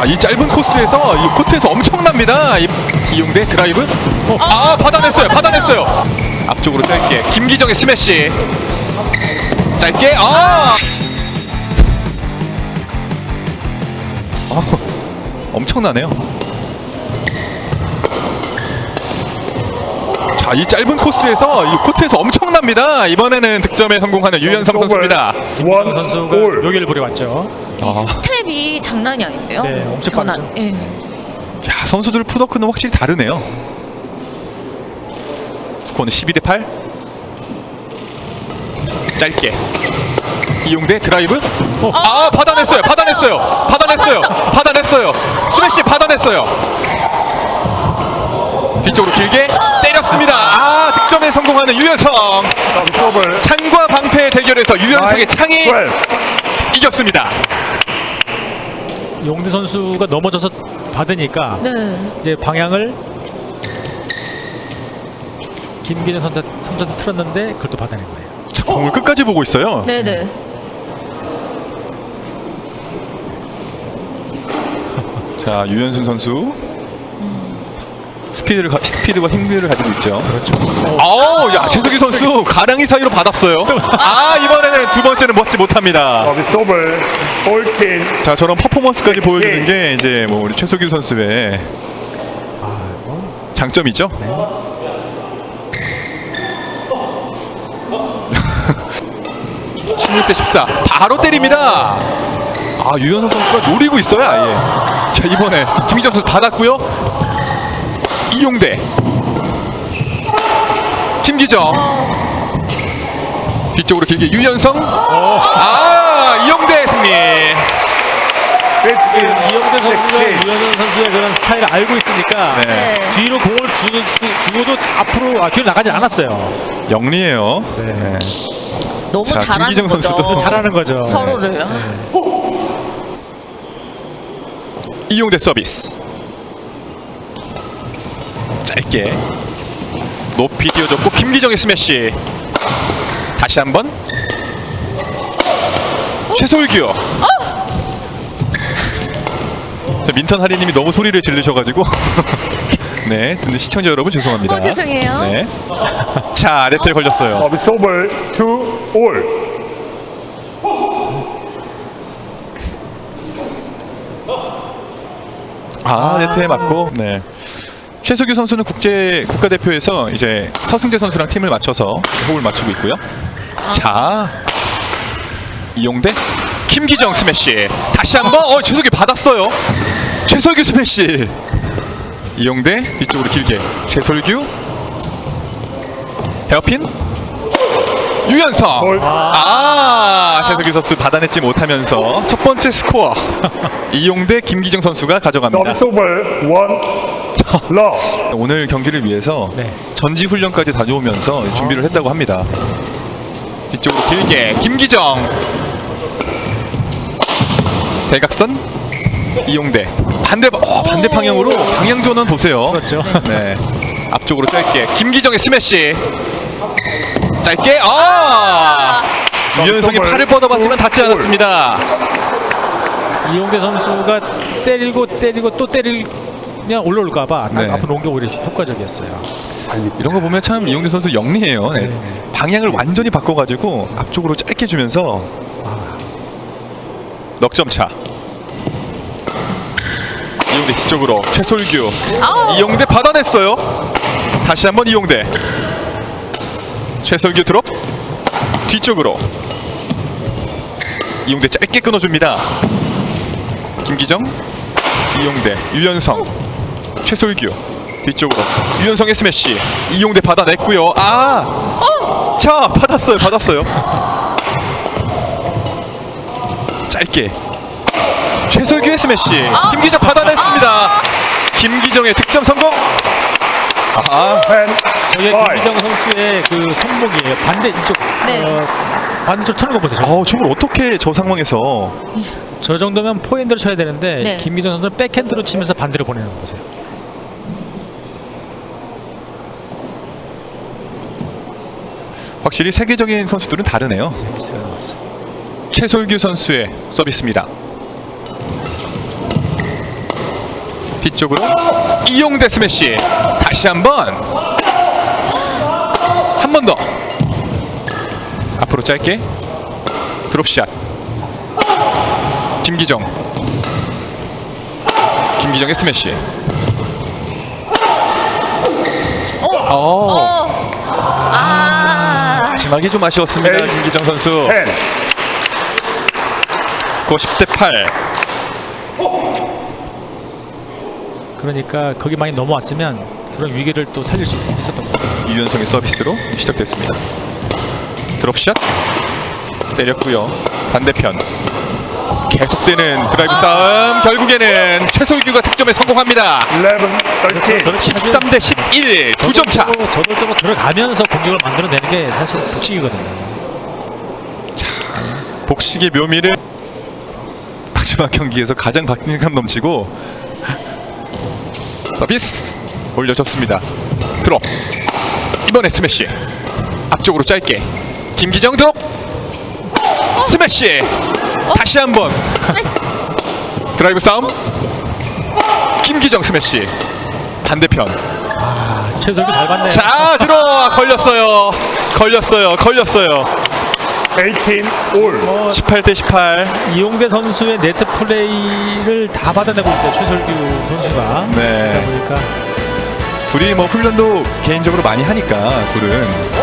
자, 이 짧은 코스에서 이 코트에서 엄청납니다. 이, 이용대 드라이브. 어, 아, 받아냈어요. 받아냈어요. 앞쪽으로 짧게 김기정의 스매시. 짧게. 아! 아, 엄청나네요. 자, 이 짧은 코스에서 이 코트에서 엄청납니다. 이번에는 득점에 성공하는 유연성 선수입니다. 원 선수가 올. 여기를 부려왔죠. 아, 스텝이 장난이 아닌데요? 네, 엄청 변화. 빠르죠. 예. 야, 선수들 푸더크는 확실히 다르네요. 스코어는 12 대 8. 짧게. 이용대 드라이브. 어, 아, 받아냈어요. 받아냈어요. 받아냈어요. 받아냈어요. 스매시 받아냈어요. 뒤쪽으로 길게 때렸습니다. 아, 득점에 성공하는 오버. 창과 방패의 대결에서 유연성의 창이 12. 이겼습니다. 용대 선수가 넘어져서 받으니까 네. 이제 방향을 김기정 선수 선수한테 틀었는데 그걸 또 받아낸 거예요. 자, 공을 끝까지 보고 있어요. 네네. 자 유현순 선수 스피드를 가, 스피드와 힘들을 가지고 있죠. 그렇죠. 아우 야 최석희 선수 가랑이 사이로 받았어요. 아 이번에는 두 번째는 먹지 못합니다. 서비스 오버. 올킨. 자 저런 퍼포먼스까지 보여주는 게 이제 뭐 우리 최석희 선수의 아, 뭐, 장점이죠. 네. 16대 14 바로 때립니다. 아 유현석 선수가 노리고 있어요 아예. 자 이번에 김희정 선수 받았고요. 이용대 김기정 뒤쪽으로 길게 유연성 아 이용대 승리. 이영대 선수가 유현현 선수의 그런 스타일을 알고 있으니까 네. 네. 뒤로 공을 주, 주고도 앞으로 아, 뒤로 나가지 않았어요. 영리해요. 네. 네. 너무 자, 잘하는 김기정 거죠. 선수도 잘하는 거죠. 서로를. 이용대 서비스 짧게 높이 띄워줬고 김기정의 스매시 다시 한번 최솔규 자, 민턴 하리님이 너무 소리를 지르셔가지고 네 듣는 시청자 여러분 죄송합니다 어, 죄송해요. 네. 자 네트에 걸렸어요 서비스 오버. 투 올. 아, 네트에 맞고 네. 최석유 선수는 국제 국가대표에서 이제 서승재 선수랑 팀을 맞춰서 호흡을 맞추고 있고요. 자, 이용대 김기정 스매시. 다시 한번 어 최석유 받았어요. 최석유 스매시. 이용대 뒤쪽으로 길게. 최솔규 헤어핀 유연성 올. 아 최석유 선수 받아내지 못하면서 첫 번째 스코어 이용대 김기정 선수가 가져갑니다. 서비스 오버. 원. 러. 오늘 경기를 위해서 네. 전지 훈련까지 다녀오면서 준비를 했다고 합니다. 뒤쪽으로 길게 김기정 대각선 이용대 반대 어, 반대 방향으로 방향 전환 보세요. 그렇죠. 네 앞쪽으로 짧게 김기정의 스매시 짧게 아 유연성이 팔을 뻗어봤지만 닿지 않았습니다. 이용대 선수가 때리고 때리고 또 때리면 올라올까봐 네. 앞으로 옮겨 오히려 효과적이었어요. 이런 거 보면 참 이용대 선수 영리해요. 네. 방향을 완전히 바꿔가지고 앞쪽으로 짧게 주면서 넉점 차. 이용대 뒤쪽으로 최솔규. 아우. 이용대 받아냈어요. 다시 한번 이용대. 최솔규 드롭. 뒤쪽으로. 이용대 짧게 끊어줍니다. 김기정. 이용대. 유연성. 최솔규. 뒤쪽으로. 유연성의 스매시. 이용대 받아냈고요. 아! 자, 받았어요. 받았어요. 짧게. 최솔규의 스매시. 김기정 받아냈습니다. 김기정의 득점 성공. 아, 펜. 저게. 김기정 선수의 그 손목이에요. 반대 이쪽 네. 어, 반대쪽 트는 거 보세요. 어, 저걸 어떻게 저 상황에서 저 정도면 포핸드로 쳐야 되는데 네. 김기정 선수는 백핸드로 치면서 반대로 보내는 거 보세요. 확실히 세계적인 선수들은 다르네요. 나왔어요. 최솔규 선수의 서비스입니다. 뒤쪽으로 이용대 스매시. 다시 한번. 한 번 더. 앞으로 짧게. 드롭샷. 김기정. 김기정의 스매시. 어. 어. 아. 마지막이 좀 아쉬웠습니다 에이. 김기정 선수. 10, 스코어 10대 8 그러니까 거기 많이 넘어왔으면 그런 위기를 또 살릴 수 있었던 거예요. 이윤성의 서비스로 시작됐습니다. 드롭샷 때렸고요. 반대편 계속되는 드라이브 싸움 결국에는 최솔규가 득점에 성공합니다. 11, 13, 13 대 11 두 점 차. 저돌적으로, 저돌적으로 들어가면서 공격을 만들어내는 게 사실 복식이거든요. 복식의 묘미를 마지막 경기에서 가장 박진감 넘치고 서비스 올려줬습니다. 드롭. 이번에 스매시. 앞쪽으로 짧게. 김기정 드롭. 스매시. 다시 한번. 드라이브 싸움. 김기정 스매시. 반대편. 최솔규 잘 봤네요. 자 들어와 걸렸어요. 걸렸어요. 걸렸어요 18, all. 18대 18 이용대 선수의 네트 플레이를 다 받아내고 있어요. 최솔규 선수가. 네 그러니까 둘이 뭐 훈련도 개인적으로 많이 하니까 둘은